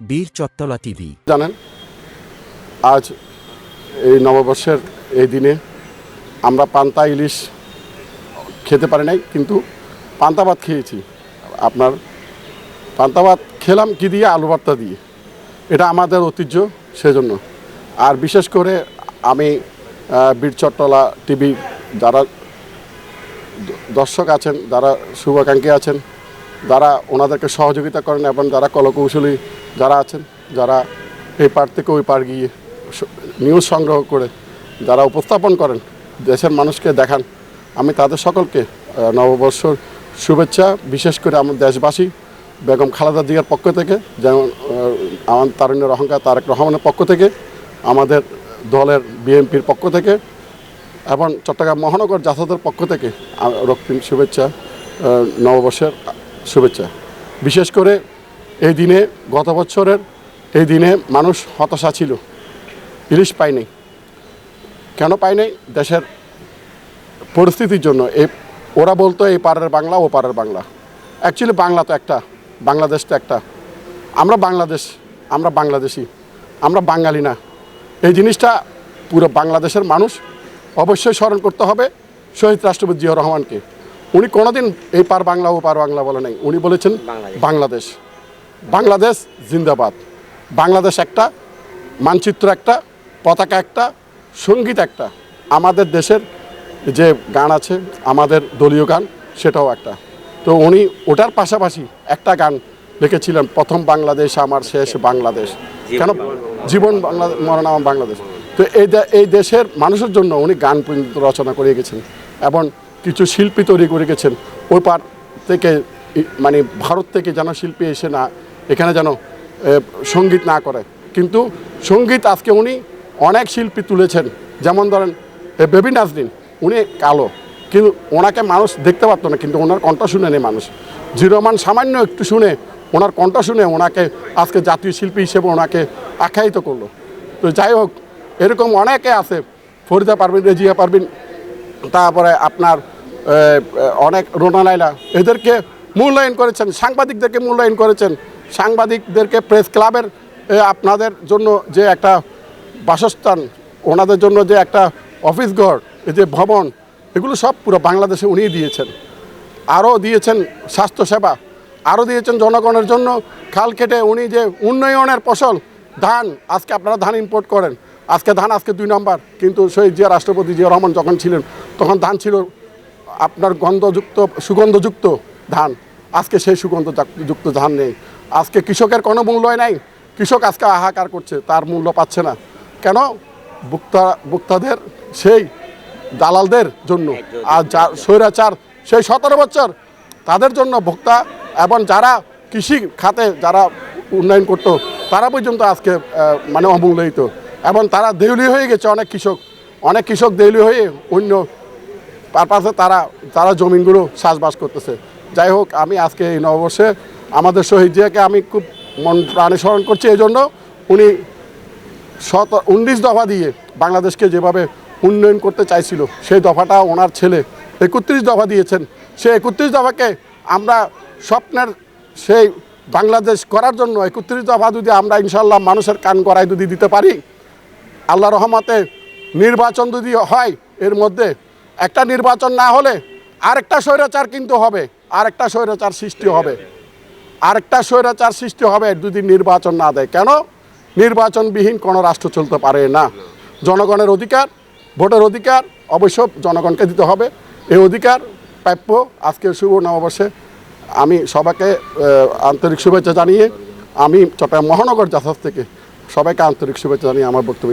বীর চত্তলা টিভি। জানেন, আজ এই নববর্ষের এই দিনে আমরা পান্তা ইলিশ খেতে পারি নাই, কিন্তু পান্তা ভাত খেয়েছি। আপনার পান্তা ভাত খেলাম কি দিয়ে? আলু ভর্তা দিয়ে। এটা আমাদের ঐতিহ্য সেজন্য। আর বিশেষ করে আমি বীর চট্টলা টিভি যারা দর্শক আছেন, যারা শুভাকাঙ্ক্ষী আছেন যারা ওনাদেরকে সহযোগিতা করেন এবং যারা কলকৌশলী যারা আছেন, যারা এই পার থেকে ওই পার গিয়ে নিউজ সংগ্রহ করে যারা উপস্থাপন করেন, দেশের মানুষকে দেখান। আমি তাদের সকলকে নববর্ষর শুভেচ্ছা, বিশেষ করে আমার দেশবাসী বেগম খালেদা জিয়ার পক্ষ থেকে, যেমন আমার তারুণ্যের অহংকার তারেক রহমানের পক্ষ থেকে, আমাদের দলের বিএনপির পক্ষ থেকে এবং চট্টগ্রাম মহানগর জাসাদের পক্ষ থেকে রক্তিম শুভেচ্ছা নববর্ষের শুভেচ্ছা। বিশেষ করে এই দিনে গত বছরের এই দিনে মানুষ হতাশা ছিল। ইলিশ পায়নি কেন পায়নি দেশের পরিস্থিতির জন্য। এই ওরা বলতো এই পাড়ের বাংলা, ও পাড়ের বাংলা। অ্যাকচুয়ালি বাংলা তো একটা, বাংলাদেশ তো একটা। আমরা বাংলাদেশ, আমরা বাংলাদেশি, আমরা বাঙালি না। এই জিনিসটা পুরো বাংলাদেশের মানুষ অবশ্যই স্মরণ করতে হবে শহীদ রাষ্ট্রপতি জিয়াউর রহমানকে। উনি কোনোদিন এই পার বাংলা ও পার বাংলা বলে নাই। উনি বলেছেন বাংলাদেশ। বাংলাদেশ। জিন্দাবাদ। বাংলাদেশ একটা মানচিত্র একটা পতাকা একটা সংগীত একটা। আমাদের দেশের যে গান আছে আমাদের দলীয় গান সেটাও একটা। তো উনি ওটার পাশাপাশি একটা গান লিখেছিলেন প্রথম বাংলাদেশ আমার শেষ বাংলাদেশ। কেন? জীবন বাংলা মরণ আমার বাংলাদেশ। তো এই এই দেশের মানুষের জন্য উনি গান রচনা করে গেছেন। এবং কিছু শিল্পী তৈরি করে গেছেন। ওই পার থেকে মানে ভারত থেকে যেন শিল্পী এসে না, এখানে যেন সংগীত না করে। কিন্তু সংগীত আজকে উনি অনেক শিল্পী তুলেছেন। যেমন ধরেন বেবি নাজরিন উনি কালো। কিন্তু ওনাকে মানুষ দেখতে পারতো না, কিন্তু ওনার কণ্ঠ শুনে নেই মানুষ। জিরোমান সামান্য একটু শুনে ওনার কণ্ঠ শুনে ওনাকে আজকে জাতীয় শিল্পী হিসেবে ওনাকে আখ্যায়িত করল। তো যাই হোক, এরকম অনেকে আছে, ফরিদা পারবিন রেজিয়া পারবিন তারপরে আপনার অনেক রোনা লাইলা এদেরকে মূল্যায়ন করেছেন, সাংবাদিকদেরকে মূল্যায়ন করেছেন। সাংবাদিকদেরকে প্রেস ক্লাবের আপনাদের জন্য যে একটা বাসস্থান, ওনাদের জন্য যে একটা অফিস ঘর, এই যে ভবন, এগুলো সব পুরো বাংলাদেশে উনিই দিয়েছেন। আরও দিয়েছেন স্বাস্থ্যসেবা আরও দিয়েছেন জনগণের জন্য। খাল কেটে উনি যে উন্নয়নের ফসল, ধান, আজকে আপনারা ধান ইম্পোর্ট করেন। আজকে ধান, আজকে দুই নম্বর। কিন্তু সেই জিয়া রাষ্ট্রপতি জিয়া রহমান যখন ছিলেন, তখন ধান ছিল আপনার গন্ধযুক্ত, সুগন্ধযুক্ত ধান। আজকে সেই সুগন্ধ যুক্ত ধান নেই। আজকে কৃষকের কোনো মূল্যই নাই। কৃষক আজকে হাহাকার করছে, তার মূল্য পাচ্ছে না। কেন? ভোক্তা, ভোক্তাদের সেই দালালদের জন্য। আর যা স্বৈরাচার, সেই সতেরো বছর তাদের জন্য ভোক্তা এবং যারা কৃষি খাতে, যারা উন্নয়ন করতো, তারা পর্যন্ত আজকে মানে অমূল্যায়িত। এবং তারা দেউলি হয়ে গেছে অনেক কৃষক। অনেক কৃষক দেউলি হয়ে অন্য পারপাসে তারা তারা জমিনগুলো চাষবাস করতেছে। যাই হোক, আমি আজকে এই নববর্ষে আমাদের শহীদ জিয়াকে আমি খুব মন প্রাণে স্মরণ করছি। এই জন্য উনি শত, উনিশ দফা দিয়ে বাংলাদেশকে যেভাবে উন্নয়ন করতে চাইছিল, সেই দফাটা ওনার ছেলে একত্রিশ দফা দিয়েছেন। সেই একত্রিশ দফাকে আমরা স্বপ্নের সেই বাংলাদেশ করার জন্য একত্রিশ দফা যদি আমরা ইনশাল্লাহ মানুষের কান গড়ায় যদি দিতে পারি আল্লাহ রহমতে নির্বাচন যদি হয়, এর মধ্যে একটা নির্বাচন না হলে আরেকটা স্বৈরাচার কিন্তু হবে, আরেকটা স্বৈরাচার সৃষ্টি হবে। আরেকটা স্বৈরাচার সৃষ্টি হবে যদি নির্বাচন না দেয়। কেন? নির্বাচনবিহীন কোনো রাষ্ট্র চলতে পারে না। জনগণের অধিকার, ভোটের অধিকার অবশ্য জনগণকে দিতে হবে। এই অধিকার প্রাপ্য আজকে শুভ নববর্ষে আমি সবাইকে আন্তরিক শুভেচ্ছা জানিয়ে আমি চট্টগ্রাম মহানগর জাহাজ থেকে সবাইকে আন্তরিক শুভেচ্ছা জানিয়ে আমার বক্তব্য